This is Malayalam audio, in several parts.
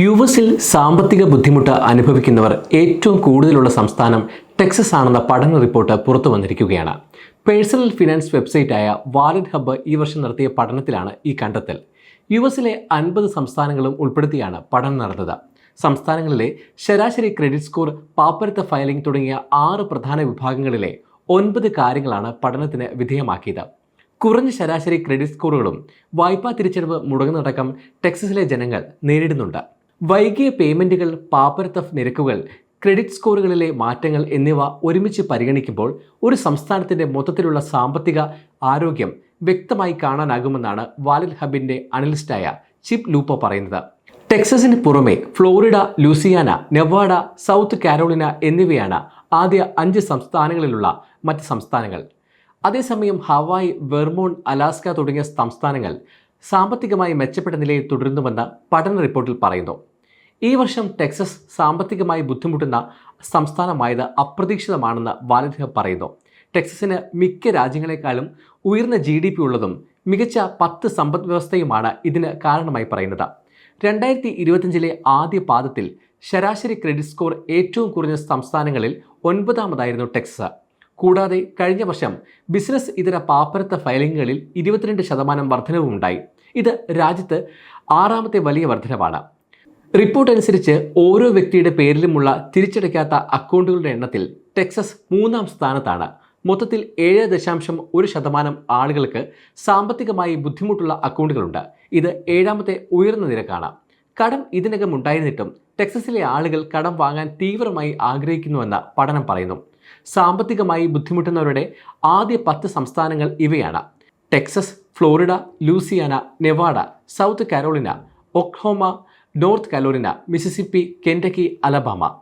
യു എസിൽ സാമ്പത്തിക ബുദ്ധിമുട്ട് അനുഭവിക്കുന്നവർ ഏറ്റവും കൂടുതലുള്ള സംസ്ഥാനം ടെക്സസ് ആണെന്ന പഠന റിപ്പോർട്ട് പുറത്തു വന്നിരിക്കുകയാണ്. പേഴ്സണൽ ഫിനാൻസ് വെബ്സൈറ്റായ വാലറ്റ് ഹബ്ബ് ഈ വർഷം നടത്തിയ പഠനത്തിലാണ് ഈ കണ്ടെത്തൽ. യു എസിലെ അൻപത് സംസ്ഥാനങ്ങളും ഉൾപ്പെടുത്തിയാണ് പഠനം നടന്നത്. സംസ്ഥാനങ്ങളിലെ ശരാശരി ക്രെഡിറ്റ് സ്കോർ പാപ്പരത്ത ഫയലിംഗ് തുടങ്ങിയ ആറ് പ്രധാന വിഭാഗങ്ങളിലെ ഒൻപത് കാര്യങ്ങളാണ് പഠനത്തിന് വിധേയമാക്കിയത്. കുറഞ്ഞ ശരാശരി ക്രെഡിറ്റ് സ്കോറുകളും വായ്പാ തിരിച്ചടവ് മുടങ്ങുന്നതടക്കം ടെക്സസിലെ ജനങ്ങൾ നേരിടുന്നുണ്ട്. വൈകിയ പേയ്മെന്റുകൾ പാപ്പരത്തഫ് നിരക്കുകൾ ക്രെഡിറ്റ് സ്കോറുകളിലെ മാറ്റങ്ങൾ എന്നിവ ഒരുമിച്ച് പരിഗണിക്കുമ്പോൾ ഒരു സംസ്ഥാനത്തിന്റെ മൊത്തത്തിലുള്ള സാമ്പത്തിക ആരോഗ്യം വ്യക്തമായി കാണാനാകുമെന്നാണ് വാലറ്റ് ഹബിന്റെ അനലിസ്റ്റായ ചിപ്പ് ലൂപ്പ പറയുന്നത്. ടെക്സസിന് പുറമെ Florida Louisiana Nevada South Carolina എന്നിവയാണ് ആദ്യ അഞ്ച് സംസ്ഥാനങ്ങളിലുള്ള മറ്റ് സംസ്ഥാനങ്ങൾ. അതേസമയം ഹവായ് വെർമോൺ അലാസ്ക തുടങ്ങിയ സംസ്ഥാനങ്ങൾ സാമ്പത്തികമായി മെച്ചപ്പെട്ട നിലയിൽ തുടരുന്നുവെന്ന് പഠന റിപ്പോർട്ടിൽ പറയുന്നു. ഈ വർഷം ടെക്സസ് സാമ്പത്തികമായി ബുദ്ധിമുട്ടുന്ന സംസ്ഥാനമായത് അപ്രതീക്ഷിതമാണെന്ന് വാലിഹ പറയുന്നു. ടെക്സസിന് മിക്ക രാജ്യങ്ങളെക്കാളും ഉയർന്ന ജി ഡി പി ഉള്ളതും മികച്ച പത്ത് സമ്പദ് വ്യവസ്ഥയുമാണ് ഇതിന് കാരണമായി പറയുന്നത്. രണ്ടായിരത്തി ഇരുപത്തിയഞ്ചിലെ ആദ്യ പാദത്തിൽ ശരാശരി ക്രെഡിറ്റ് സ്കോർ ഏറ്റവും കുറഞ്ഞ സംസ്ഥാനങ്ങളിൽ ഒൻപതാമതായിരുന്നു ടെക്സസ്. കൂടാതെ കഴിഞ്ഞ വർഷം ബിസിനസ് ഇതര പാപ്പരത്ത ഫയലിംഗുകളിൽ ഇരുപത്തിരണ്ട് ശതമാനം വർധനവുമുണ്ടായി. ഇത് രാജ്യത്ത് ആറാമത്തെ വലിയ വർധനവാണ്. റിപ്പോർട്ട് അനുസരിച്ച് ഓരോ വ്യക്തിയുടെ പേരിലുമുള്ള തിരിച്ചടയ്ക്കാത്ത അക്കൗണ്ടുകളുടെ എണ്ണത്തിൽ ടെക്സസ് മൂന്നാം സ്ഥാനത്താണ്. മൊത്തത്തിൽ ഏഴ് ദശാംശം ഒരു ശതമാനം ആളുകൾക്ക് സാമ്പത്തികമായി ബുദ്ധിമുട്ടുള്ള അക്കൗണ്ടുകളുണ്ട്. ഇത് ഏഴാമത്തെ ഉയർന്ന നിരക്കാണ്. കടം ഇതിനകം ഉണ്ടായിരുന്നിട്ടും ടെക്സസിലെ ആളുകൾ കടം വാങ്ങാൻ തീവ്രമായി ആഗ്രഹിക്കുന്നുവെന്ന് പഠനം പറയുന്നു. സാമ്പത്തികമായി ബുദ്ധിമുട്ടുന്നവരുടെ ആദ്യ പത്ത് സംസ്ഥാനങ്ങൾ ഇവയാണ്. Texas Florida Louisiana Nevada South Carolina Oklahoma North Carolina Mississippi Kentucky Alabama.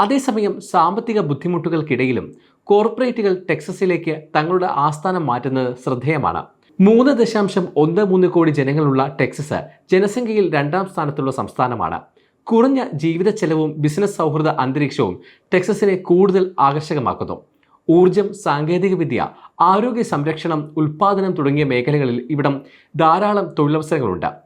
അതേസമയം സാമ്പത്തിക ബുദ്ധിമുട്ടുകൾക്കിടയിലും കോർപ്പറേറ്റുകൾ ടെക്സസിലേക്ക് തങ്ങളുടെ ആസ്ഥാനം മാറ്റുന്നത് ശ്രദ്ധേയമാണ്. മൂന്ന് ദശാംശം ഒന്ന് മൂന്ന് കോടി ജനങ്ങളുള്ള ടെക്സസ് ജനസംഖ്യയിൽ രണ്ടാം സ്ഥാനത്തുള്ള സംസ്ഥാനമാണ്. കുറഞ്ഞ ജീവിത ചെലവും ബിസിനസ് സൗഹൃദ അന്തരീക്ഷവും ടെക്സസിനെ കൂടുതൽ ആകർഷകമാക്കുന്നു. ഊർജം സാങ്കേതികവിദ്യ ആരോഗ്യ സംരക്ഷണം ഉൽപ്പാദനം തുടങ്ങിയ മേഖലകളിൽ ഇവിടം ധാരാളം തൊഴിലവസരങ്ങളുണ്ട്.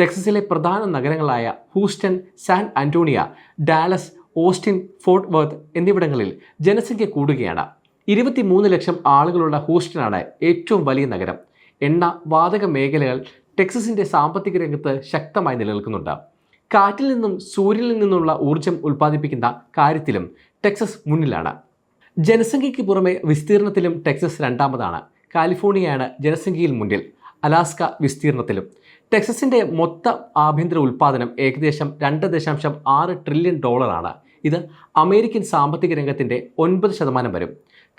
ടെക്സസിലെ പ്രധാന നഗരങ്ങളായ Houston San Antonio Dallas Austin Fort Worth എന്നിവിടങ്ങളിൽ ജനസംഖ്യ കൂടുകയാണ്. ഇരുപത്തിമൂന്ന് ലക്ഷം ആളുകളുള്ള ഹൂസ്റ്റനാണ് ഏറ്റവും വലിയ നഗരം. എണ്ണ വാതക മേഖലകൾ ടെക്സസിന്റെ സാമ്പത്തിക രംഗത്ത് ശക്തമായി നിലനിൽക്കുന്നുണ്ട്. കാറ്റിൽ നിന്നും സൂര്യനിൽ നിന്നുള്ള ഊർജം ഉൽപ്പാദിപ്പിക്കുന്ന കാര്യത്തിലും ടെക്സസ് മുന്നിലാണ്. ജനസംഖ്യയ്ക്ക് പുറമെ വിസ്തീർണത്തിലും ടെക്സസ് രണ്ടാമതാണ്. കാലിഫോർണിയയാണ് ജനസംഖ്യയിൽ മുന്നിൽ. അലാസ്ക വിസ്തീർണത്തിലും. ടെക്സസിന്റെ മൊത്ത ആഭ്യന്തര ഉൽപ്പാദനം ഏകദേശം രണ്ട് ദശാംശം ആറ് ട്രില്യൺ ഡോളറാണ് ഇത് അമേരിക്കൻ സാമ്പത്തിക രംഗത്തിന്റെ ഒൻപത് ശതമാനം വരും.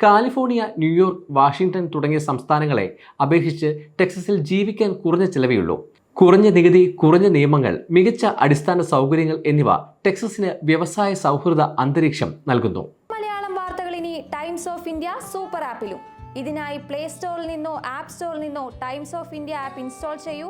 കാലിഫോർണിയ ന്യൂയോർക്ക് വാഷിംഗ്ടൺ തുടങ്ങിയ സംസ്ഥാനങ്ങളെ അപേക്ഷിച്ച് ടെക്സസിൽ ജീവിക്കാൻ കുറഞ്ഞ ചിലവേയുള്ളൂ കുറഞ്ഞ നികുതി കുറഞ്ഞ നിയമങ്ങൾ മികച്ച അടിസ്ഥാന സൗകര്യങ്ങൾ എന്നിവ ടെക്സസിന് വ്യവസായ സൗഹൃദ അന്തരീക്ഷം നൽകുന്നു. മലയാളം വാർത്തകൾ ഇനി ടൈംസ് ഓഫ് ഇന്ത്യ സൂപ്പർ ആപ്പിലും. ഇതിനായി പ്ലേ സ്റ്റോറിൽ നിന്നോ ആപ്പ് സ്റ്റോറിൽ നിന്നോ Times of India app install ചെയ്യൂ.